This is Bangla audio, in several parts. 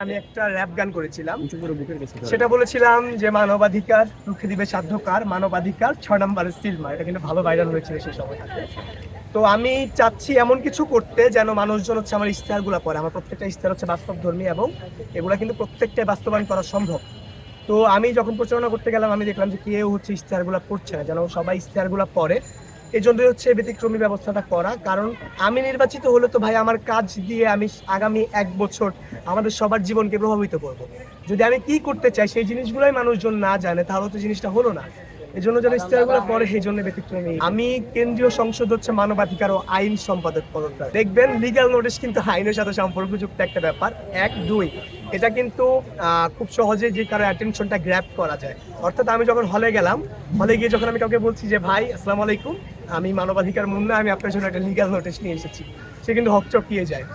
আমি একটা র্যাপ গান করেছিলাম। সেটা বলেছিলাম যে মানবাধিকার রুখে দিবে সাধ্যকার মানবাধিকার ছয় নম্বরের সিলমা এটা কিন্তু ভালো ভাইরাল হয়েছিল সেই সময়টাতে তো আমি চাচ্ছি এমন কিছু করতে যেন মানুষজন হচ্ছে আমার ইশতেহারগুলো পড়ে। আমার প্রত্যেকটা ইশতেহার হচ্ছে বাস্তব ধর্মী এবং এগুলা কিন্তু প্রত্যেকটাই বাস্তবায়ন করা সম্ভব। তো আমি যখন প্রচারণা করতে গেলাম আমি দেখলাম যে কেউ হচ্ছে ইশতেহারগুলো পড়ছে না যেন সবাই ইশতেহারগুলো পড়ে। এই জন্যই হচ্ছে ব্যতিক্রমী ব্যবস্থাটা করা। কারণ আমি নির্বাচিত হলে তো ভাই আমার কাজ দিয়ে আমি আগামী এক বছর আমাদের সবার জীবনকে প্রভাবিত করব। যদি আমি কি করতে চাই, সেই জিনিসগুলোই মানুষজন না জানে, তাহলে তো জিনিসটা হলো না। এই জন্য যেন ইশতেহারগুলো পরে সেই জন্য ব্যতিক্রমী। আমি কেন্দ্রীয় সংসদ হচ্ছে মানবাধিকার ও আইন সম্পাদক পদটা। দেখবেন লিগ্যাল নোটিশ কিন্তু আইনের সাথে সম্পর্কযুক্ত একটা ব্যাপার। এক, দুই, এটা কিন্তু খুব সহজে যে কারও অ্যাটেনশনটা গ্র্যাপ করা যায়। অর্থাৎ আমি যখন হলে গেলাম হলে গিয়ে যখন আমি কাউকে বলছি যে, ভাই, আসসালামু আলাইকুম। আমি মানবাধিকার মুন্না আমি আপনার জন্য একটা লিগাল নোটিশ নিয়ে এসেছি। সে কিন্তু হকচকিয়ে যায়।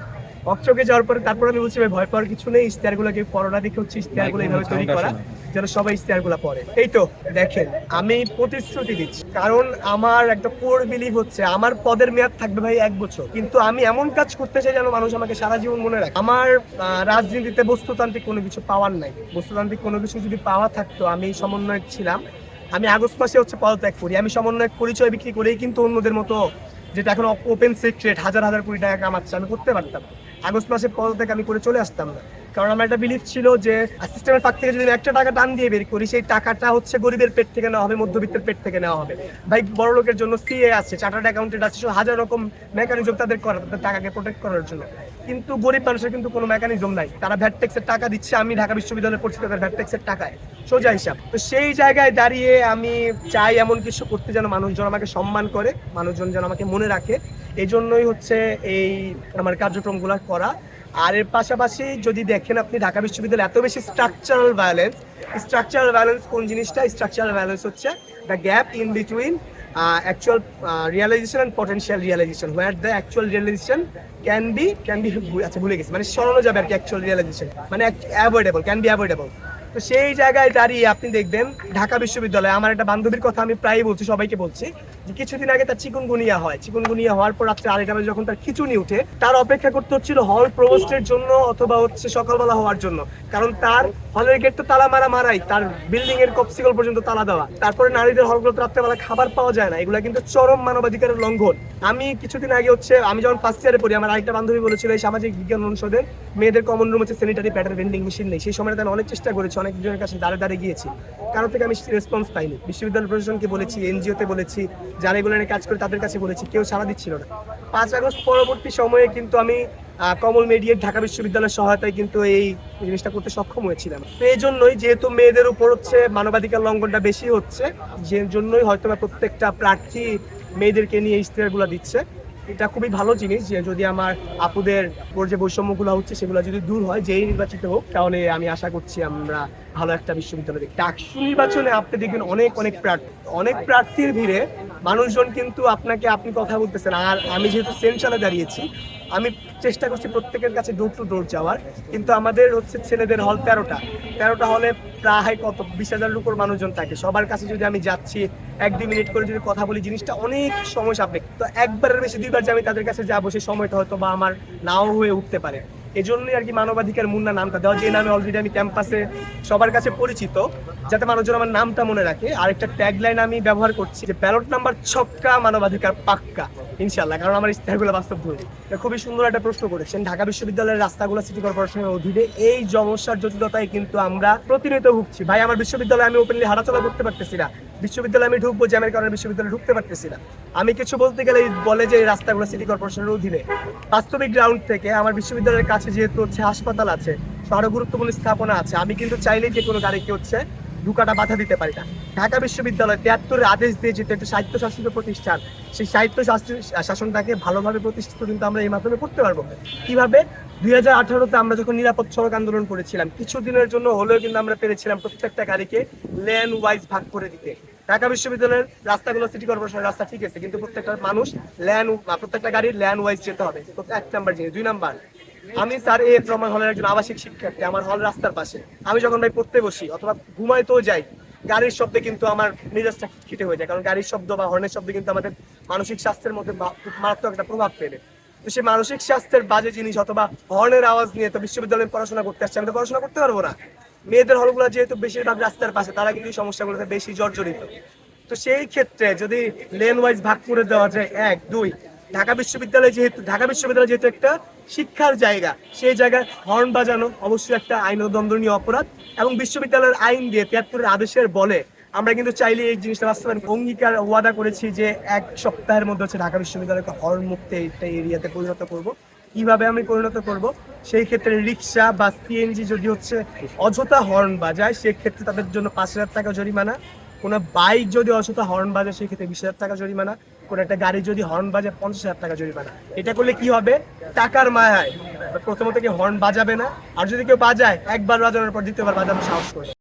হকচকে যাওয়ার পরে তারপর আমি বলছি ভাই ভয় পাওয়ার কিছু নেই ইশতেহারগুলোকে করোনা দেখে হচ্ছে ইশতেহারগুলো এইভাবে তৈরি করা যেন সবাই ইশতেহারগুলো পড়ে। এই তো দেখেন আমি প্রতিশ্রুতি দিচ্ছি কারণ আমার একটা কোর বিলিভ হচ্ছে আমার পদের মেয়াদ থাকবে ভাই এক বছর। কিন্তু আমি এমন কাজ করতে চাই যেন মানুষ আমাকে সারা জীবন মনে রাখে। আমার রাজনীতিতে বস্তুতান্ত্রিক কোনো কিছু পাওয়ার নাই। বস্তুতান্ত্রিক কোনো কিছু যদি পাওয়া থাকতো আমি সমন্বয়ক ছিলাম। আমি আগস্ট মাসে হচ্ছে পদত্যাগ করি। আমি সমন্বয়ক পরিচয় বিক্রি করেই কিন্তু অন্যদের মতো যেটা এখন ওপেন সিক্রেট হাজার হাজার কোটি টাকা কামাচ্ছে, আমি করতে পারতাম। আগস্ট মাসে পদত্যাগ আমি করে চলে আসতাম না। কারণ আমার একটা বিলিফ ছিল যে সিস্টেমের ফাঁক থেকে যদি আমি একটা টাকা টান দিয়ে বের করি, সেই টাকাটা হচ্ছে গরিবের পেট থেকে নেওয়া হবে, মধ্যবিত্তের পেট থেকে নেওয়া হবে। ভাই, বড় লোকের জন্য সিএ আছে চার্টার্ড অ্যাকাউন্টেন্ট আছে হাজার রকম মেকানিজম তাদের করা তাদের টাকাকে প্রোটেক্ট করার জন্য। কিন্তু গরিব মানুষের কিন্তু কোনো মেকানিজম নাই। তারা ভ্যাট ট্যাক্সের টাকা দিচ্ছে, আমি ঢাকা বিশ্ববিদ্যালয়ে পড়ছি, তাদের ভ্যাট ট্যাক্সের টাকায়। সোজা হিসাব। তো সেই জায়গায় দাঁড়িয়ে আমি চাই এমন কিছু করতে যেন মানুষজন আমাকে সম্মান করে, মানুষজন যেন আমাকে মনে রাখে। এই জন্যই হচ্ছে এই আমার কার্যক্রমগুলো করা। আর এর পাশাপাশি যদি দেখেন আপনি, ঢাকা বিশ্ববিদ্যালয়ে এত বেশি স্ট্রাকচারাল ভায়োলেন্স স্ট্রাকচারাল ভায়োলেন্স কোন জিনিসটা? স্ট্রাকচারাল ভায়োলেন্স হচ্ছে the gap in between actual realisation and potential realisation where the actual realisation can be can be আচ্ছা ভুলে গেছি। মানে সরানো যাবে আর কি অ্যাকচুয়াল রিয়েলাইজেশন মানে অ্যাভয়েডেবল ক্যান বি অ্যাভয়েডেবল তো সেই জায়গায় দাঁড়িয়ে আপনি দেখবেন ঢাকা বিশ্ববিদ্যালয়ে, আমার একটা বান্ধবীর কথা আমি প্রায়ই বলছি, সবাইকে বলছি। কিছুদিন আগে তার চিকুনগুনিয়া হয়। চিকুনগুনিয়া হওয়ার পর রাত্রে আড়াইটা বাজে যখন তার খিচুনি উঠে, তার অপেক্ষা করতে হচ্ছিল হল প্রভোস্টের জন্য অথবা হচ্ছে সকালবেলা হওয়ার জন্য। কারণ তার হলের গেট তো তালা মারা মারাই, তার বিল্ডিং এর কপসিকল পর্যন্ত তালা দেওয়া। তারপরে নারীদের হলগুলোতে রাত্রেবেলা খাবার পাওয়া যায় না, এগুলো কিন্তু চরম মানবাধিকারের লঙ্ঘন। আমি কিছুদিন আগে হচ্ছে, আমি যখন ফার্স্ট ইয়ারে পড়ি, আমার আরেকটা বান্ধবী বলেছিল, এই সামাজিক বিজ্ঞান অনুষদের মেয়েদের কমন রুম হচ্ছে স্যানিটারি প্যাডের ভেন্ডিং মেশিন নেই। সেই সময়টা আমি অনেক চেষ্টা করেছি অনেকজনের কাছে দাঁড়ে দাঁড়িয়ে গিয়েছি। কারও থেকে আমি রেসপন্স পাইনি। বিশ্ববিদ্যালয় প্রশাসনকে বলেছি এনজিওতে বলেছি যারা এগুলো কাজ করে তাদের কাছে বলেছি, কেউ সাড়া দিচ্ছিল না। পাঁচ আগস্ট পরবর্তী সময়ে কিন্তু আমি কমল মেডিয়েট ঢাকা বিশ্ববিদ্যালয়ের সহায়তায় কিন্তু এই জিনিসটা করতে সক্ষম হয়েছিলাম। তো এই জন্যই যেহেতু মেয়েদের উপর হচ্ছে মানবাধিকার লঙ্ঘনটা বেশি হচ্ছে, যে জন্যই হয়তো প্রত্যেকটা প্রার্থী মেয়েদেরকে নিয়ে ইশতেহারগুলো দিচ্ছে। এটা খুবই ভালো জিনিস যে যদি আমার আপুদের উপর যে বৈষম্যগুলো হচ্ছে সেগুলো যদি দূর হয়, যেই নির্বাচিত হোক, তাহলে আমি আশা করছি আমরা ভালো একটা বিশ্ববিদ্যালয় দেখি। ডাকসু নির্বাচনে আপনি দেখবেন অনেক অনেক প্রার্থী, অনেক প্রার্থীর ভিড়ে মানুষজন কিন্তু আপনাকে, আপনি কথা বলতেছেন। আর আমি যেহেতু সেন্ট্রালে দাঁড়িয়েছি, আমি চেষ্টা করছি প্রত্যেকের কাছে ডোর টু ডোর যাওয়ার। কিন্তু আমাদের হচ্ছে ছেলেদের হল তেরোটা। তেরোটা হলে প্রায় কত, বিশ হাজারের উপর মানুষজন থাকে। সবার কাছে যদি আমি যাচ্ছি, এক দুই মিনিট করে যদি কথা বলি, জিনিসটা অনেক সময় সাপেক্ষ। তো একবারের বেশি দুইবার যে আমি তাদের কাছে যাব, সেই সময়টা হয়তো বা আমার নাও হয়ে উঠতে পারে। এজন্যই আর কি মানবাধিকার মুন্না নামটা দেওয়া যে নামে অলরেডি আমি ক্যাম্পাসে সবার কাছে পরিচিত। যাতে মানুষজন আমার নামটা মনে রাখে। আর আরেকটা ট্যাগলাইন আমি ব্যবহার করছি যে ব্যালট নাম্বার ছক্কা, মানবাধিকার পাক্কা ইনশাল্লাহ কারণ আমার ইস্তেহারগুলো বাস্তব ধরি খুবই সুন্দর একটা প্রশ্ন করেছেন। ঢাকা বিশ্ববিদ্যালয়ের রাস্তাগুলো সিটি কর্পোরেশনের অধীনে এই সমস্যার জটিলতায় কিন্তু আমরা প্রতিনিয়ত ভুগছি। ভাই, আমার বিশ্ববিদ্যালয়ে আমি ওপেনলি হাঁটাচলা করতে পারতেছি না। বিশ্ববিদ্যালয়ে আমি ঢুকবো জ্যামের কারণে বিশ্ববিদ্যালয়ে ঢুকতে পারতেছি না। আমি কিছু বলতে গেলে বলে যে রাস্তাগুলো সিটি কর্পোরেশনের অধীনে। বাস্তবিক গ্রাউন্ড থেকে আমার বিশ্ববিদ্যালয়ের কাছে যেহেতু হচ্ছে হাসপাতাল আছে আরও গুরুত্বপূর্ণ স্থাপনা আছে। আমি কিন্তু চাইলেই যে কোনো গাড়িকে হচ্ছে ঢুকাটা বাধা দিতে পারি না। ঢাকা বিশ্ববিদ্যালয় তিয়াত্তরের আদেশ দিয়ে যেহেতু একটা সাহিত্য শাসিত প্রতিষ্ঠান, সেই সাহিত্য শাসনটাকে ভালোভাবে প্রতিষ্ঠিত কিন্তু আমরা এই মাধ্যমে করতে পারব। কীভাবে? দুই হাজার আঠারোতে আমরা যখন নিরাপদ সড়ক আন্দোলন করেছিলাম, কিছুদিনের জন্য হলেও কিন্তু আমরা পেরেছিলাম প্রত্যেকটা গাড়িকে লেন ওয়াইজ ভাগ করে দিতে। ঢাকা বিশ্ববিদ্যালয়ের রাস্তাগুলো, সিটি কর্পোরেশনের রাস্তা ঠিক আছে, কিন্তু প্রত্যেকটা মানুষ ল্যান প্রত্যেকটা গাড়ির ল্যান ওয়াইজ যেতে হবে। এক নাম্বার জিনিস। দুই নাম্বার আমি স্যার এ রহমান হলের একজন আবাসিক শিক্ষার্থী, আমার হল রাস্তার পাশে। আমি যখন ভাই পড়তে বসি, অথবা ঘুমাইতেও যাই, গাড়ির শব্দে কিন্তু আমার মেজাজটা খিটে হয়ে যায়, কারণ গাড়ির শব্দ বা হর্নের শব্দ কিন্তু আমাদের মানসিক স্বাস্থ্যের মধ্যে মারাত্মক একটা প্রভাব ফেলে। তো সেই মানসিক স্বাস্থ্যের বাজে জিনিস অথবা হর্নের আওয়াজ নিয়ে তো বিশ্ববিদ্যালয়ে পড়াশোনা করতে আসছে, আমি তো পড়াশোনা করতে পারব না। মেয়েদের হলগুলো যেহেতু বেশিরভাগ রাস্তার পাশে, তারা কিন্তু সমস্যাগুলোতে বেশি জর্জরিত। তো সেই ক্ষেত্রে যদি লেন ওয়াইজ ভাগ করে দেওয়া যায়, এক, দুই, ঢাকা বিশ্ববিদ্যালয় যেহেতু, ঢাকা বিশ্ববিদ্যালয় যেহেতু একটা শিক্ষার জায়গা। সেই জায়গায় হর্ন বাজানো অবশ্যই একটা আইন দণ্ডনীয় অপরাধ এবং বিশ্ববিদ্যালয়ের আইন দিয়ে তিয়াত্তরের আদেশের বলে আমরা কিন্তু চাইলে এই জিনিসটা বাস্তবায়ন অঙ্গীকার ওয়াদা করেছি যে এক সপ্তাহের মধ্যে হচ্ছে ঢাকা বিশ্ববিদ্যালয়কে হর্ন মুক্ত একটা এরিয়াতে পরিণত করব। কীভাবে আমি পরিণত করব? সেই ক্ষেত্রে রিক্সা বা সিএনজি যদি হচ্ছে অযথা হর্ন বাজায়, সেক্ষেত্রে তাদের জন্য পাঁচ হাজার টাকা জরিমানা। কোনো বাইক যদি অযথা হর্ন বাজায়, সেক্ষেত্রে বিশ হাজার টাকা জরিমানা। কোনো একটা গাড়ি যদি হর্ন বাজায়, পঞ্চাশ হাজার টাকা জরিমানা। এটা করলে কি হবে? টাকার মায়ায়। প্রথমত কি হর্ন বাজাবে না, আর যদি কেউ বাজায়, একবার বাজানোর পর দ্বিতীয়বার বাজানোর সাহস করে